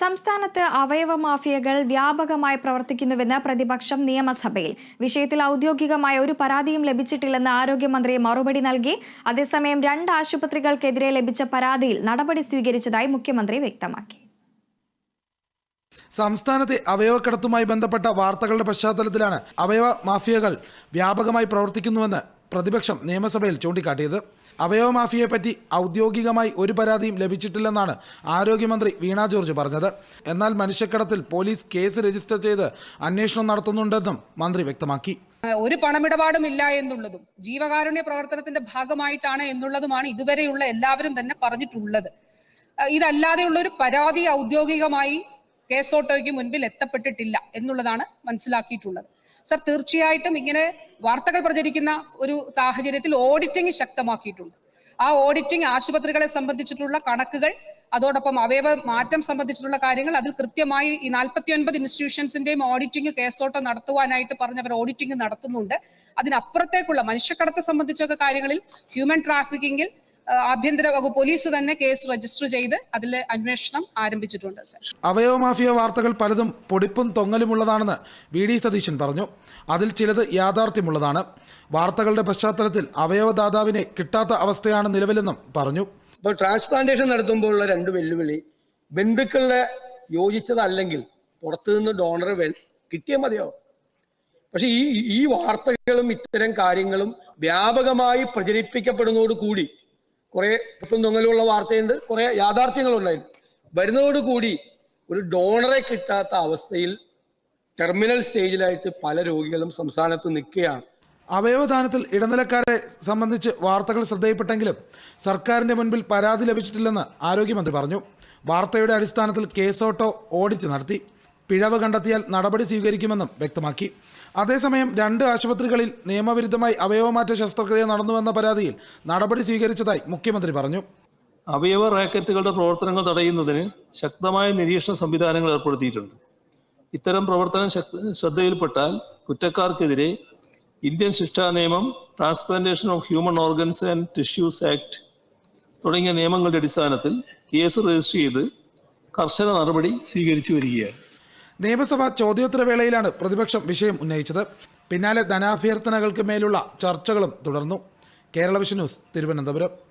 സംസ്ഥാനത്ത് അവയവ മാഫിയകൾ വ്യാപകമായി പ്രവർത്തിക്കുന്നുവെന്ന് പ്രതിപക്ഷം നിയമസഭയിൽ. വിഷയത്തിൽ ഔദ്യോഗികമായ ഒരു പരാതിയും ലഭിച്ചിട്ടില്ലെന്ന് ആരോഗ്യമന്ത്രി മറുപടി നൽകി. അതേസമയം രണ്ട് ആശുപത്രികൾക്കെതിരെ ലഭിച്ച പരാതിയിൽ നടപടി സ്വീകരിച്ചതായി മുഖ്യമന്ത്രി വ്യക്തമാക്കി. സംസ്ഥാനത്തെ അവയവക്കടത്തുമായി ബന്ധപ്പെട്ട വാർത്തകളുടെ പശ്ചാത്തലത്തിലാണ് അവയവ മാഫിയകൾ വ്യാപകമായി പ്രവർത്തിക്കുന്നുവെന്ന് പ്രതിപക്ഷം നിയമസഭയിൽ ചൂണ്ടിക്കാട്ടിയത്. അവയവ മാഫിയയെപ്പറ്റി ഔദ്യോഗികമായി ഒരു പരാതിയും ലഭിച്ചിട്ടില്ലെന്നാണ് ആരോഗ്യമന്ത്രി വീണ ജോർജ് പറഞ്ഞത്. എന്നാൽ മനുഷ്യക്കടത്തിൽ പോലീസ് കേസ് രജിസ്റ്റർ ചെയ്ത് അന്വേഷണം നടത്തുന്നുണ്ടെന്നും മന്ത്രി വ്യക്തമാക്കി. ഒരു പണമിടപാടും ഇല്ല എന്നുള്ളതും ജീവകാരുണ്യ പ്രവർത്തനത്തിന്റെ ഭാഗമായിട്ടാണ് എന്നുള്ളതുമാണ് ഇതുവരെയുള്ള എല്ലാവരും തന്നെ പറഞ്ഞിട്ടുള്ളത്. ഇതല്ലാതെയുള്ള ഒരു പരാതി ഔദ്യോഗികമായി കേസോട്ടോയ്ക്ക് മുൻപിൽ എത്തപ്പെട്ടിട്ടില്ല എന്നുള്ളതാണ് മനസ്സിലാക്കിയിട്ടുള്ളത്. സർ തീർച്ചയായിട്ടും ഇങ്ങനെ വാർത്തകൾ പ്രചരിക്കുന്ന ഒരു സാഹചര്യത്തിൽ ഓഡിറ്റിംഗ് ശക്തമാക്കിയിട്ടുണ്ട്. ആ ഓഡിറ്റിംഗ് ആശുപത്രികളെ സംബന്ധിച്ചിട്ടുള്ള കണക്കുകൾ അതോടൊപ്പം അവയവ മാറ്റം സംബന്ധിച്ചിട്ടുള്ള കാര്യങ്ങൾ അതിൽ കൃത്യമായി ഈ നാൽപ്പത്തി ഒൻപത് ഇൻസ്റ്റിറ്റ്യൂഷൻസിന്റെയും ഓഡിറ്റിംഗ് കേസോട്ടം നടത്തുവാനായിട്ട് പറഞ്ഞവർ ഓഡിറ്റിംഗ് നടത്തുന്നുണ്ട്. അതിനപ്പുറത്തേക്കുള്ള മനുഷ്യക്കടത്ത് സംബന്ധിച്ചൊക്കെ കാര്യങ്ങളിൽ ഹ്യൂമൻ ട്രാഫിക്കിംഗിൽ ആ, ആഭ്യന്തര വകുപ്പ് പോലീസ് തന്നെ കേസ് രജിസ്റ്റർ ചെയ്ത് അതിൽ അന്വേഷണം ആരംഭിച്ചിട്ടുണ്ട് സർ അവയവ മാഫിയ വാർത്തകൾ പലതും പൊടിപ്പും തൊങ്ങലുമുള്ളതാണെന്ന് വി ഡി സതീശൻ പറഞ്ഞു. അതിൽ ചിലത് യാഥാർത്ഥ്യമുള്ളതാണ്. വാർത്തകളുടെ പശ്ചാത്തലത്തിൽ അവയവദാതാവിനെ കിട്ടാത്ത അവസ്ഥയാണ് നിലവിലെന്നും പറഞ്ഞു. ഇപ്പോൾ ട്രാൻസ്പ്ലാന്റേഷൻ നടത്തുമ്പോഴുള്ള രണ്ട് വെല്ലുവിളി ബന്ധുക്കളുടെ യോജിച്ചതല്ലെങ്കിൽ പുറത്തുനിന്ന് ഡോണർ കിട്ടിയാൽ മതിയോ? പക്ഷെ ഈ ഈ വാർത്തകളും ഇത്തരം കാര്യങ്ങളും വ്യാപകമായി പ്രചരിപ്പിക്കപ്പെടുന്നതോട് കൂടി കുറെ ഒട്ടും തൊങ്ങലുള്ള വാർത്തയുണ്ട്. കുറെ യാഥാർത്ഥ്യങ്ങളുണ്ടായിരുന്നു. വരുന്നതോടുകൂടി ഒരു ഡോണറെ കിട്ടാത്ത അവസ്ഥയിൽ ടെർമിനൽ സ്റ്റേജിലായിട്ട് പല രോഗികളും സംസ്ഥാനത്ത് നിൽക്കുകയാണ്. അവയവദാനത്തിൽ ഇടനിലക്കാരെ സംബന്ധിച്ച് വാർത്തകൾ ശ്രദ്ധയിൽപ്പെട്ടെങ്കിലും സർക്കാരിന്റെ മുൻപിൽ പരാതി ലഭിച്ചിട്ടില്ലെന്ന് ആരോഗ്യമന്ത്രി പറഞ്ഞു. വാർത്തയുടെ അടിസ്ഥാനത്തിൽ കേസോട്ടോ ഓഡിറ്റ് നടത്തി. പിഴവ് കണ്ടെത്തിയാൽ നടപടി സ്വീകരിക്കുമെന്നും വ്യക്തമാക്കി. അതേസമയം രണ്ട് ആശുപത്രികളിൽ നിയമവിരുദ്ധമായി അവയവമാറ്റ ശസ്ത്രക്രിയ നടന്നുവെന്ന പരാതിയിൽ നടപടി സ്വീകരിച്ചതായി മുഖ്യമന്ത്രി പറഞ്ഞു. അവയവ റാക്കറ്റുകളുടെ പ്രവർത്തനങ്ങൾ തടയുന്നതിന് ശക്തമായ നിരീക്ഷണ സംവിധാനങ്ങൾ ഏർപ്പെടുത്തിയിട്ടുണ്ട്. ഇത്തരം പ്രവർത്തനം ശ്രദ്ധയിൽപ്പെട്ടാൽ കുറ്റക്കാർക്കെതിരെ ഇന്ത്യൻ ശിക്ഷാ നിയമം transplantation of human organs and tissues act തുടങ്ങിയ നിയമങ്ങളുടെ അടിസ്ഥാനത്തിൽ കേസ് രജിസ്റ്റർ ചെയ്ത് കർശന നടപടി സ്വീകരിച്ചു വരികയാണ്. നിയമസഭ ചോദ്യോത്തരവേളയിലാണ് പ്രതിപക്ഷം വിഷയം ഉന്നയിച്ചത്. പിന്നാലെ ധനാഭ്യർത്ഥനകൾക്ക് മേലുള്ള ചർച്ചകളും തുടർന്നു. Kerala vision news Thiruvananthapuram.